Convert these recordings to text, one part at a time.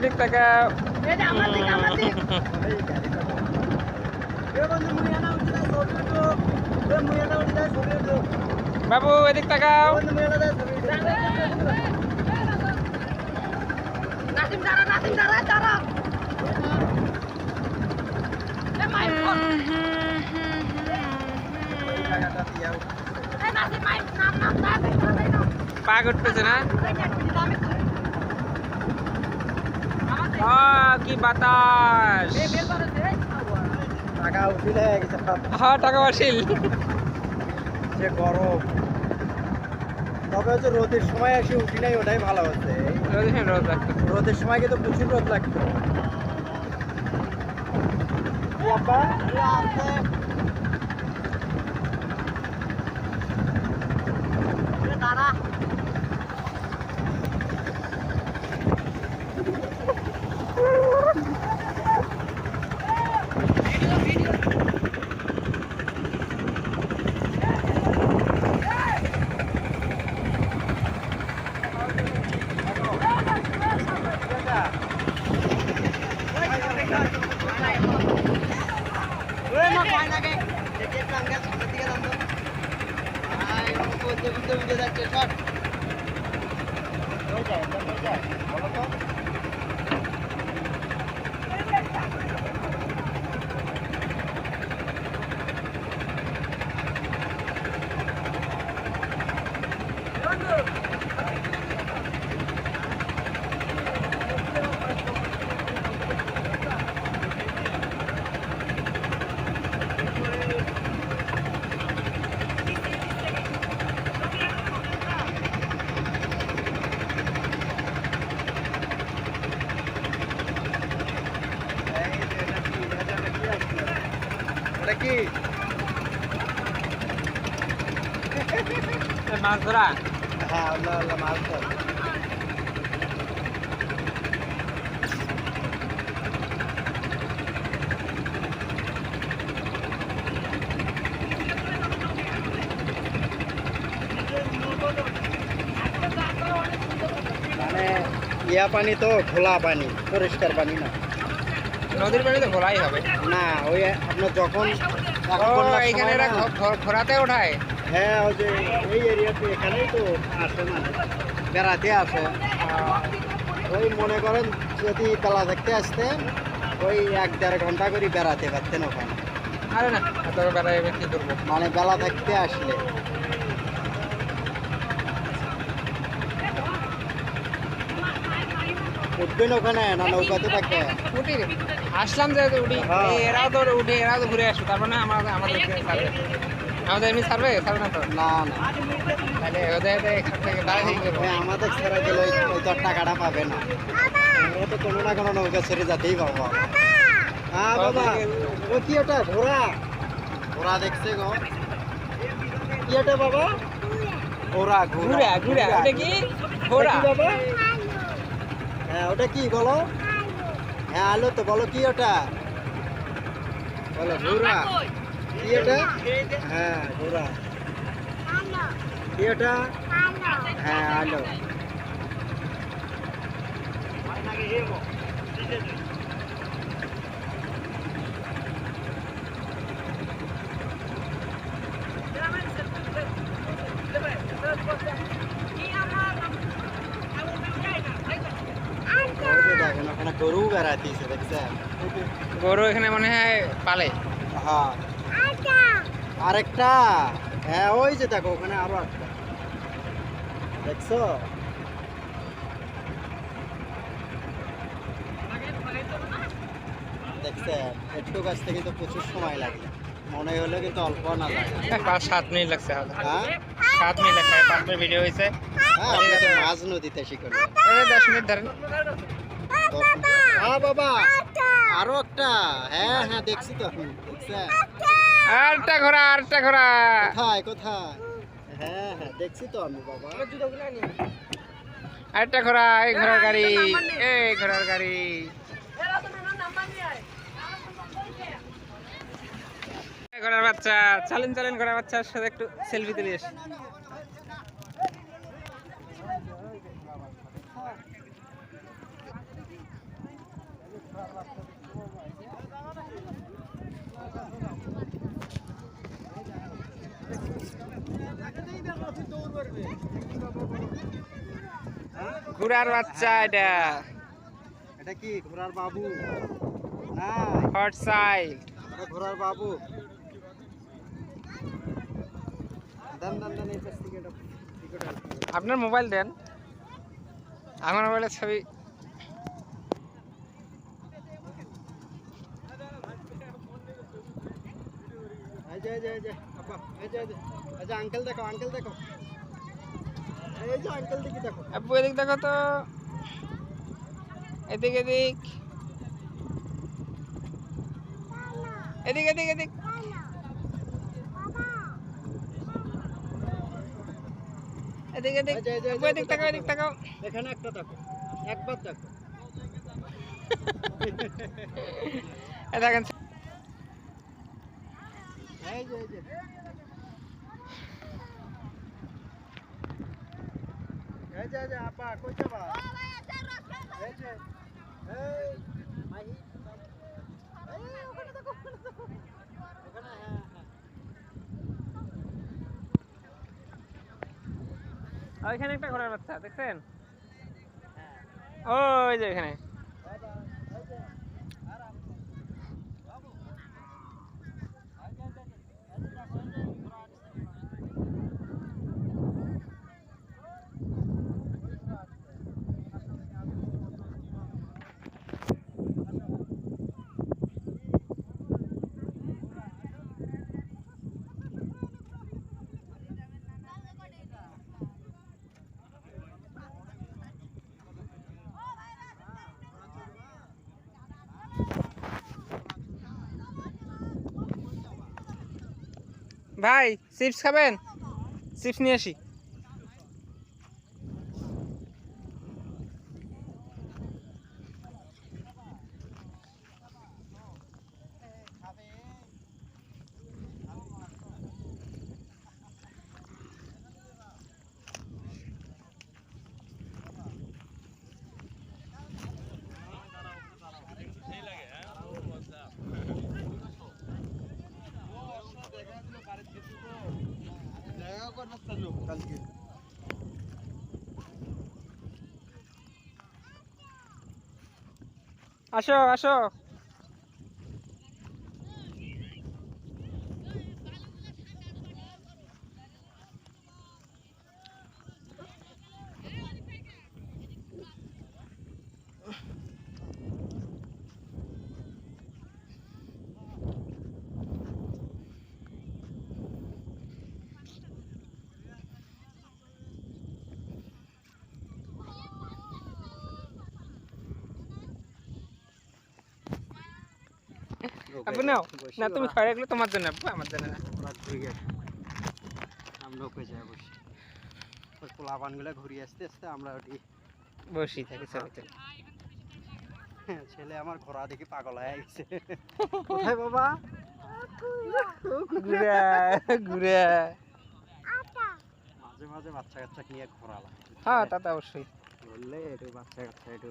এই দিক থেকে বাবু এদিক তাকাও। নাসিম দাঁড়া নাসিম দাঁড়া দাঁড়া এ মাই ফোন এ নাসিম মাই নাম নাম নাম নাম পা করতেছে না আমাদের আহ, কি বাতাস? টাকা উঠিলে গেছে হ্যাঁ টাকা বাসিল যে গরম। তবে হচ্ছে রোদের সময় এসে উঠি নাই ওটাই ভালো হচ্ছে। এই রোদ লাগতো। রোদের সময় কিন্তু প্রচুর রোদ লাগতো এই আব্বা, এই আছে। এ দাঁড়া ওই মা কয় নাগে? দেখি একটু আঙ্কেল সামনের দিকে দাম তো। আয়, ও উঠে উঠে উঠে যাচ্ছে, সর। কই যায়, এটা কই যায়? বলো তো। এই যে এটা কি? এটা কি আসছে? ওটা কি? মাছ ধরা? হ্যাঁ আল্লাহ আল্লাহ মাছ ধর। মানে ইয়া পানি তো খোলা পানি পরিষ্কার পানি না। নদীর পানি তো ঘোলাই হবে। না ওই আপনার যখন এখন এরা না, ঘোরাতে ওঠায়? হ্যাঁ ওই যে এই এরিয়াতে এখানেই তো আসে মানে বেড়াতে আসে। ওই মনে করেন যদি বেলা দেখতে আসতেন ওই এক দেড় ঘণ্টা করে বেড়াতে পারতেন ওখানে। আরে না এত বেড়াই আমি কি করব? মানে বেলা থাকতে আসলে। উঠবেন ওখানে না নৌকাতে থাকবে? উঠি আসলাম যে উঠি হ্যাঁ। এই এরাও তো উঠি এরাও তো ঘুরে আসবে তার মানে আমাদের আমাদের আমাদের এমনি সার্ভে সার্ভে না তো? না না। তাহলে ওদের এখান থেকে ওই আমাদের ছেড়ে গেলে ওই তো টাকাটা পাবে না। আমরা তো কোনো না কোনো নৌকা ছেড়ে যেতেই পারব হ্যাঁ বাবা। ও কি ওটা ঘোড়া? ঘোড়া দেখছে গো। কি ওটা বাবা? ঘোড়া ঘুরা ঘুরা ওটা কি? ঘোড়া। বাবা? হ্যাঁ ওটা কি বলো? হ্যাঁ আলো তো বলো, কি ওটা? বলো ঘোড়া কি ওটা হ্যাঁ ঘোড়া কি ওটা? হ্যাঁ আলো ওই যে দেখেন ওখানে গরু বেড়াতিছে দেখছেন গরু এখানে মনে হয় পালে। হ্যাঁ। আরেকটা। হ্যাঁ ওই যে দেখো ওখানে আরও একটা দেখছ? দেখছেন একটু গাছ থেকে কিন্তু প্রচুর সময় লাগে। মনে হলে কিন্তু অল্প না লাগে। পাঁচ সাত মিনিট লাগছে। হ্যাঁ। সাত মিনিট লাগছে পাঁচ মিনিট ভিডিও হয়েছে। হ্যাঁ আমরা তো মাঝ নদীতে শিখলো দশ মিনিট ধরেন। হ্যাঁ বাবা। আরও একটা। হ্যাঁ হ্যাঁ দেখছি তো ঘোড়া ঘোড়া কোথায় কোথায়? হ্যাঁ হ্যাঁ দেখছি তো আমি বাবা। আরেকটা ঘোড়া এই ঘোড়ার গাড়ি এই ঘোড়ার গাড়ি। ঘোড়ার বাচ্চা চালেন চালেন ঘোড়ার বাচ্চার সাথে একটু সেলফি তুলে আসি। ঘোড়ার বাচ্চা এটা। এটা কি? ঘোড়ার বাবু? না হট এটা ঘোড়ার বাবু। আপনার মোবাইল দেন। আমার মোবাইলের ছবি। এই যে এই যে আঙ্কেল দেখো আঙ্কেল দেখো। এই যে আঙ্কেল দিকে দেখো। আপু এদিক দেখো তো। এদিক এদিক। এদিক এদিক এদিক। এদিক এদিক। এই যে, এই যে, এই আপু যে, এদিক তাকাও এদিক তাকাও। এখানে একটা দেখো। একবার দেখো। এ দেখেন। এই যে এই যে। এই যে যে আপা কই যাবা? এই যে এই। মাহি ওখানে দেখো ওখানে দেখো ওখানে হ্যাঁ হ্যাঁ। ওইখানে একটা ঘোরার বাচ্চা দেখছেন? হ্যাঁ। ওই যে এখানে বাবা এই যে আরাম বাবু এই যে এই যে এই যে দেখো এই যে ঘোড়া আসছে ভাই চিপস খাবেন? চিপস নিয়ে আসি দেখা করতে চালু কালকে আসো আসো আপু নাও। না তুমি রাখলে তোমার জন্য আপু আমার জন্য না। আমরা ওকে যাই বসি। পোলাপানগুলো ঘুরিয়ে আসতে আসতে আমরা ওটি বসি থাকি ছবিতে ছেলে আমার ঘোড়া দেখি পাগল হয়ে গেছে। কোথায় বাবা? ঘুরে ঘুরে মাঝে মাঝে বাচ্চা কাচ্চা নিয়ে ঘোরা লাগে হ্যাঁ তা তো অবশ্যই। বললে বাচ্চা কাচ্চা একটু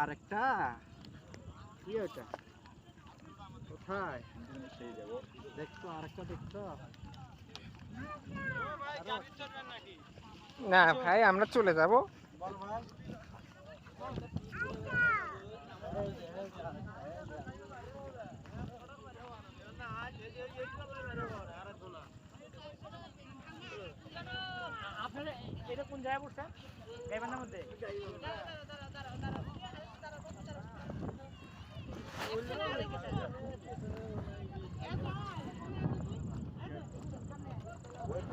আরেকটা? কি ওটা? কোথায় দেখছ আরেকটা দেখছ না ভাই আমরা চলে যাব। আপনারা এটা কোন জায়গায় পড়ছেন? গাইবান্ধার মধ্যে দাঁড়া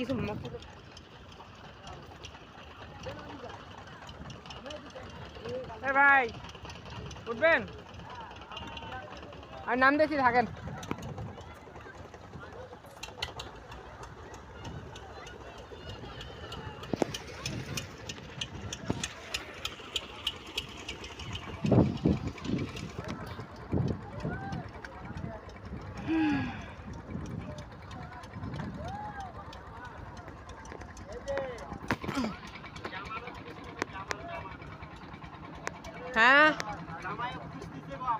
কিছু ভাই উঠবেন? আর নাম দেখি থাকেন হ্যাঁ জামাই খুঁজতেছে গো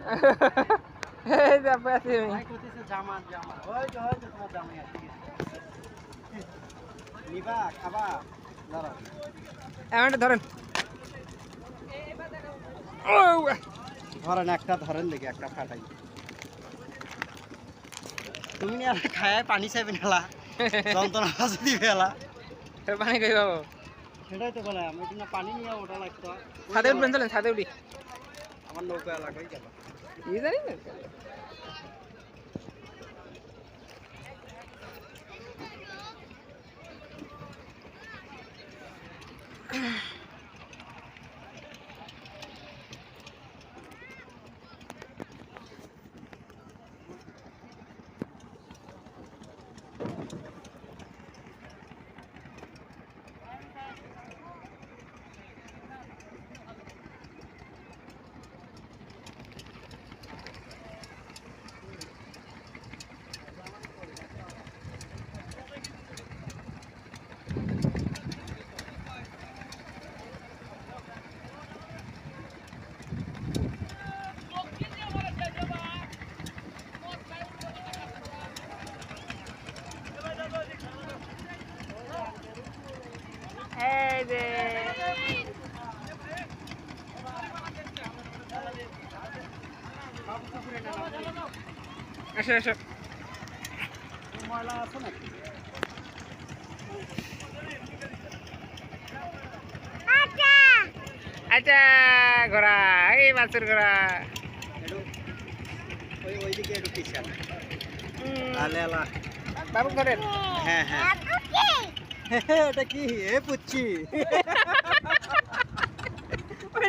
এই যে পাচ্ছি আমি ভাই করতেছে জামা। জামা ওই তো ওই তো তোমার জামাই আছে। নিবা খাবা। দাঁড়াও এমনটা ধরেন। ধরেন একটা ধরেন দেখি একটা ফাটাই। তুমি আর খায় পানি চাইবে নালা যন্ত্রণা আছে দিবে এলা পানি কই পাবো? সেটাই তো বলে আমি কিন্তু পানি নিয়ে ওটা লাগতো। ছাদে উঠবেন চলেন ছাদে উঠি। আমার নৌকা এলাকায় গেল। কি জানি না। Ugh. আচ্ছা ঘোড়া এই মাছের ঘোড়া। একটু ওইদিকে বাবু হ্যাঁ হ্যাঁ এটা কি এ পুচ্ছি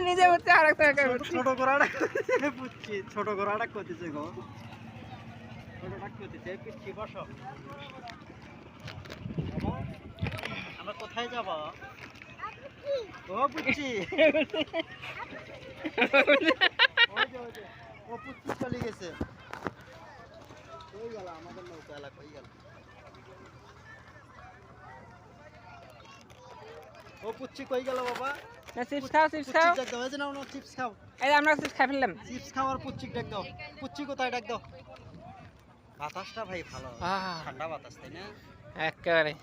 নিজে হচ্ছে আর একটা ছোট- করতেছে পুচ্ছি ছোট করতেছে গো ছোটটা করতেছে এ পুচ্ছি বসো বাবা, আমরা কোথায় যাব? ও ও পুচ্ছি চলে গেছে। গেল? আমাদের নৌকা এলা কই গেল? ও পুচ্ছি কই গেল বাবা? না চিপস খাও চিপস খাও। ডাক দাও এই যে নাও নাও চিপস খাও। এই আমরা চিপস খাই ফেললাম। চিপস খাওয়ার পুচ্ছি ডাক দাও। পুচ্ছি কোথায় ডাক দাও। বাতাসটা ভাই ভালো। ঠান্ডা বাতাস তাই না? একেবারে।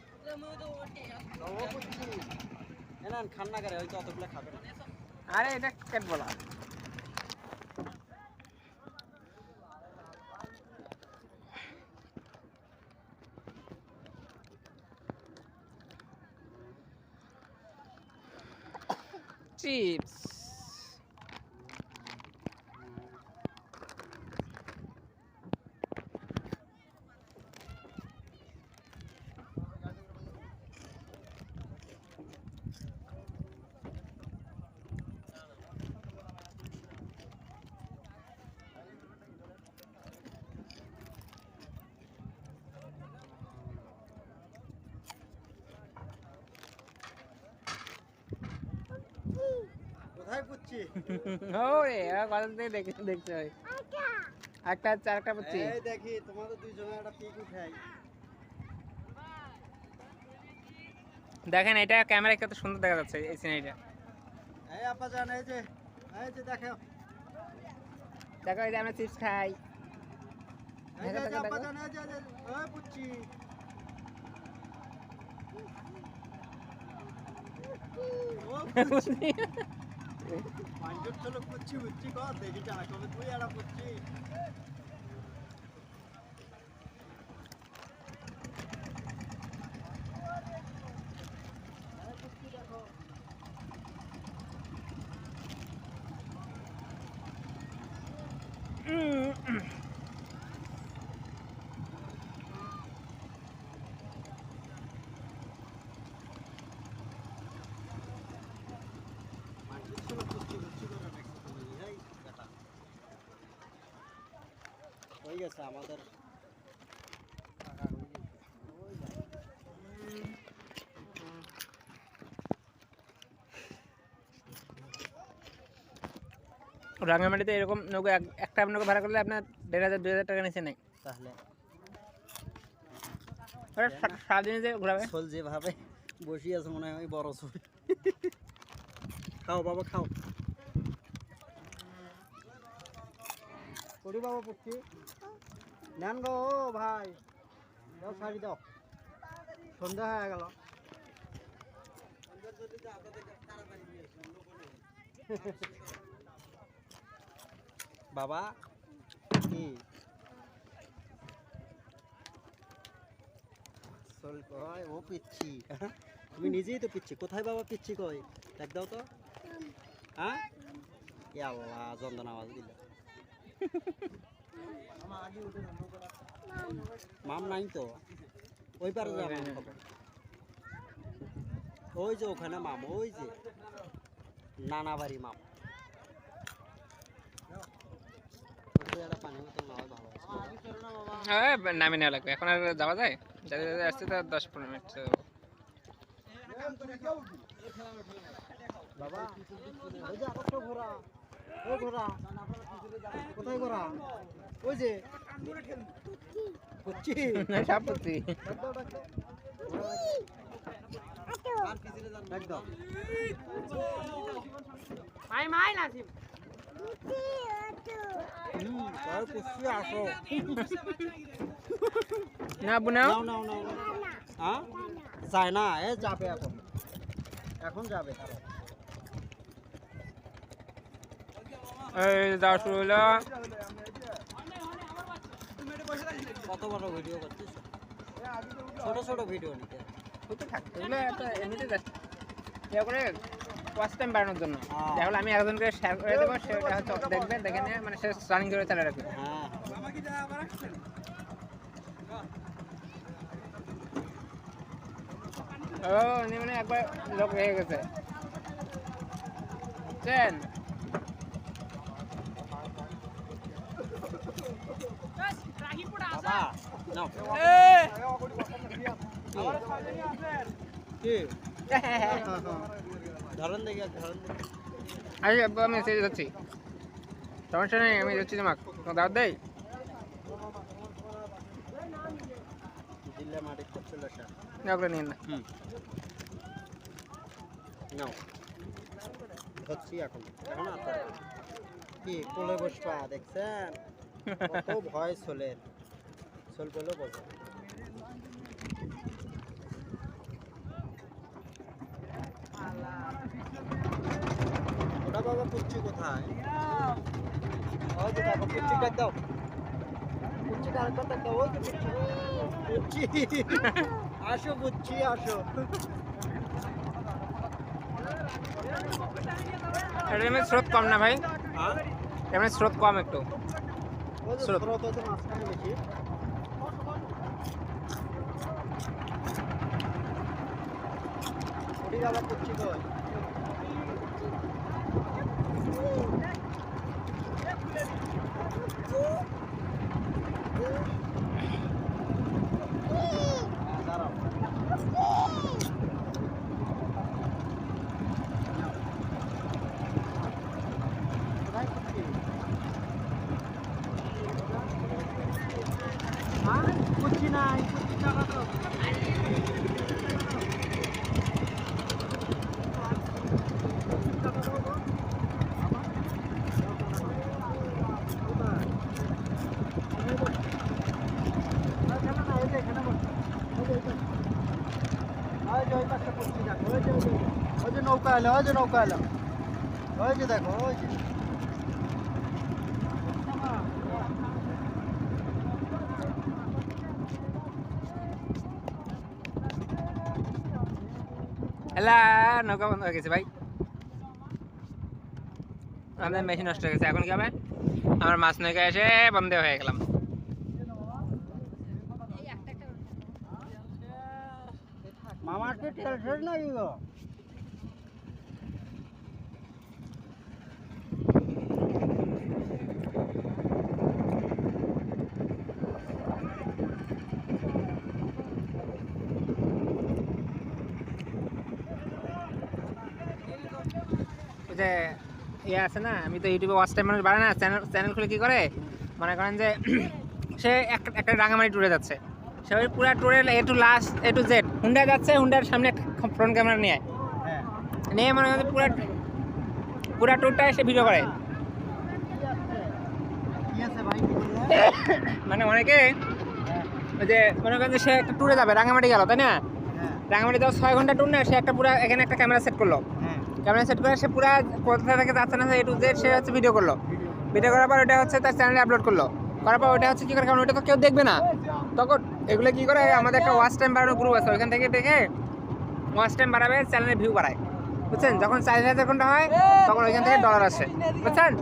খান্না করে ওই অতগুলো খাবে না। আরে এটা কাটবো না চিপস কোথায় পুচ্ছি ওরে কথা দেখে দেখতে হয়। একটা হচ্ছে আরেকটা এই দেখি তোমাদের দুইজনে একটা পিক উঠাই। দেখেন এটা ক্যামেরায় কত সুন্দর দেখা যাচ্ছে এই সিনারিটা। এই আপা জান এই যে এই যে দেখো দেখো এই যে আমরা চিপস খাই। এই যে দেখো, দেখো, আপা দেখো। জান এই যে এই যে ওই পুচ্ছি। ও পাঁচজন লোক করছি বুঝছি কর দেখি জানা কবে তুই একটা পুচ্ছি উম, গেছে আমাদের। রাঙ্গামাটিতে এরকম নৌকা একটা নৌকা ভাড়া করলে আপনার দেড় হাজার দুই হাজার টাকা নিচে নেই। তাহলে সারাদিনে যে ঘোরাবে। সোল যেভাবে বসিয়ে আছে মনে হয় বড় সোল খাও বাবা খাও। করি বাবা পুচ্ছি নেন গো ভাই। দাও শাড়ি দাও। সন্ধ্যা হয়ে গেল। বাবা কি? সোল কয় ও পিচ্ছি। তুমি নিজেই তো পিচ্ছি কোথায় বাবা পিচ্ছি কই দেখ দাও তো। হ্যাঁ? আল্লাহ যন্ত্রণা আওয়াজ দিল মাম নাই তো? ওই পারে যা মাম খাব। ওই যে ওখানে মাম ওই যে। নানা বাড়ি মাম। হয় ভালো আছে। নামে নেওয়া লাগবে। এখন আর যাওয়া যায়? যাতে যাতে আসতে তো দশ পনেরো মিনিট বাবা ওই যে কোথায় ঘোড়া ওই যে। করছি সব করছি একদম। মাই মাই নাসিম। না বুনাও। নাও নাও নাও। হ্যাঁ? যায় না এ যাবে এখন। এখন যাবে। শুরু কত বড় ভিডিও করছিস? ছোট ছোট ভিডিও নিতে। হতে থাকতে এগুলো একটা এমনিতে just ইয়ে করে ওয়াচ টাইম বাড়ানোর জন্য। হ্যাঁ। তাহলে আমি একজনকে শেয়ার করে দেবো সেটা হচ্ছে দেখবে দেখে নিয়ে মানে সে রানিং করে চালিয়ে রাখবে। হ্যাঁ। ও উনি মানে একবার লোক হয়ে গেছে। বুঝছেন রাহিপুরা বাবা নাও কি ধরেন দেখি ধরেন দেখি আরে আব্বু আমি সেরে যাচ্ছি। সমস্যা নেই আমি যাচ্ছি তোমাকে তোমার দাওয়াত না ওগুলো নিন না। নাও। ধরছি এখন। কি কোলে বসবা দেখছেন? কত ভয় সোলের। সোল পেলেও ওটা বাবা কোথায়? দাও। ওই যে পুচ্ছি পুচ্ছি আসো পুচ্ছি আসো। এমনি স্রোত কম না ভাই? হ্যাঁ? এমনি স্রোত কম একটু। ওই যে স্রোত। স্রোত হচ্ছে মাঝখানে বেশি ওটি আবার করছি কই দাঁড়াও কোথায় করছি হ্যাঁ করছি না করছি টাকা তো নৌকা এলো ওই যে নৌকা এলো ওই যে দেখো ওই যে এলা নৌকা বন্ধ হয়ে গেছে ভাই আমাদের মেশিন নষ্ট হয়ে গেছে এখন কি হবে আমার মাছ নৌকা এসে বন্ধ হয়ে গেলাম মামার তো তেল শেষ যে ইয়ে আছে না আমি তো ইউটিউবে ওয়াচ টাইম মানুষ বাড়ে না চ্যানেল চ্যানেল খুলে কী করে? মনে করেন যে সে এক- একটা রাঙামাটি ট্যুরে যাচ্ছে। সে ওই পুরো ট্যুরের A to last A to Z Honda যাচ্ছে হুন্ডার সামনে ফ্রন্ট ক্যামেরা নিয়ে হ্যাঁ। নিয়ে মনে করেন পুরো পুরো ট্যুরটা এসে ভিডিও করে? মানে অনেকে হ্যাঁ। ওই যে মনে করেন যে সে একটা ট্যুরে যাবে রাঙামাটি গেল তাই না? হ্যাঁ। রাঙামাটি যাও ছয় ঘণ্টা ট্যুর না সে একটা পুরো এখানে একটা ক্যামেরা সেট করল। ক্যামেরা সেট করে সে পুরো কোথা থেকে যাচ্ছে না এ টু জেড সে হচ্ছে ভিডিও করল। ভিডিও করার পর ওটা হচ্ছে তার চ্যানেলে আপলোড করল। করার পর ওটা হচ্ছে কী করে কারণ ওটা তো কেউ দেখবে না। তখন এগুলো কী করে? আমাদের একটা ওয়াচ টাইম বাড়ানো গ্রুপ আছে, ওইখান থেকে দেখে ওয়াচ টাইম বাড়াবে চ্যানেলের ভিউ বাড়ায়। বুঝছেন? যখন চার হাজার ঘণ্টা হয়, তখন ওইখান থেকে ডলার আসে। বুঝছেন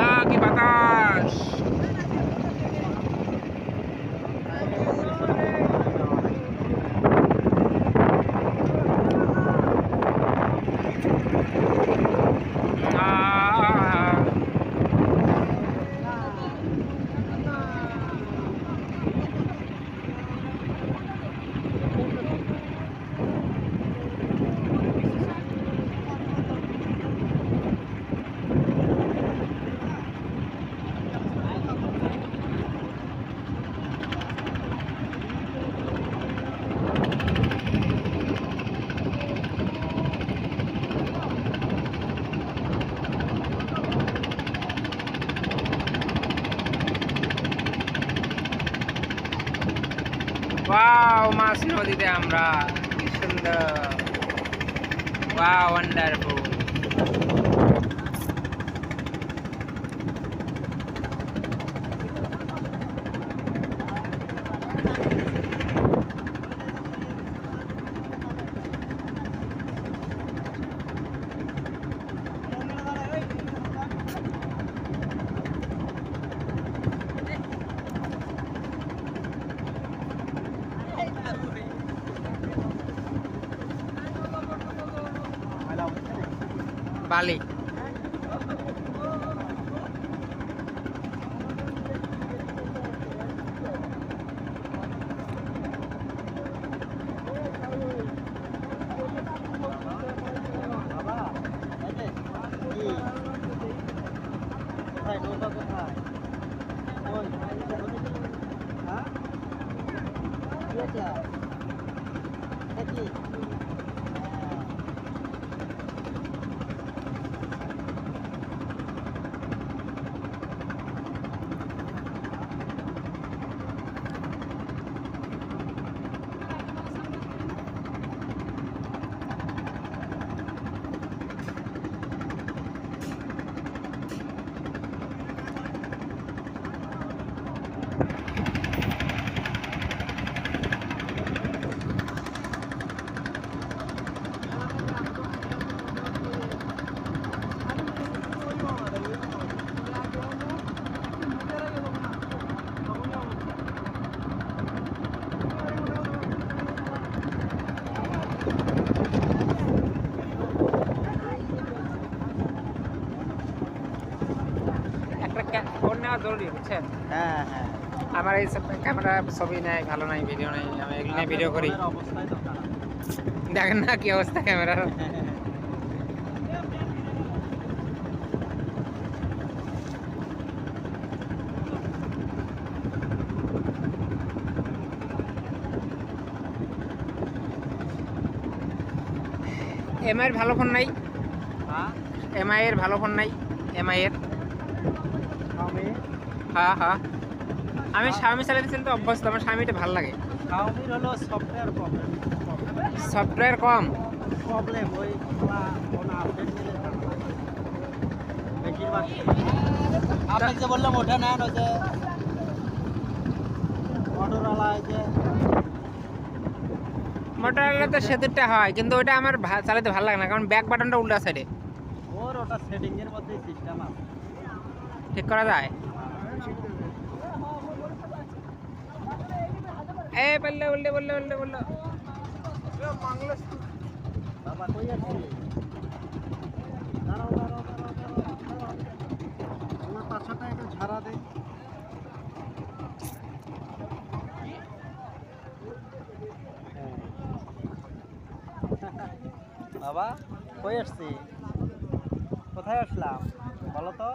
আহ, কি বাতাস আহ, ওয়াও মাছ নদীতে আমরা কি সুন্দর। ওয়াও ওয়ান্ডারফুল বালি বাবা এই যে, কি কোথায় নৌকা কোথায় ওই হ্যাঁ কি এটা এটা কি হ্যাঁ। একটা ক্যা- ফোন নেওয়া জরুরি বুঝছেন? হ্যাঁ হ্যাঁ। আমার এই সব ক্যামেরা ছবি নেই ভালো নাই ভিডিও নেই আমি এগুলো নিয়ে ভিডিও করি। দেখেন না কি অবস্থা ক্যামেরার এমআই এর ভালো ফোন নাই। হ্যাঁ? এমআই এর ভালো ফোন নাই এমআই এর আমি হ্যাঁ হ্যাঁ। আমি স্বামী চালাতে তো অভ্যস্ত আমার স্বামীটা ভালো লাগে। হলো সফটওয়্যার প্রবলেম সফটওয়্যার কম। প্রবলেম ওই কোনো আপডেট নিলে বেশিরভাগ আপনি যে বললাম ওটা নেন ওই যে মোটরওয়ালা যে। মোটরওয়ালা তো সেতুরটা হয় কিন্তু ওটা আমার চালাতে ভালো লাগে না কারণ ব্যাক বাটনটা উল্টা সাইডে ওর ওটা সেটিং মধ্যেই সিস্টেম আছে। ঠিক করা যায়? এ বললে বললে বললে বললে বললে বাবা কই আসছি কোথায় আসলাম? বলো তো।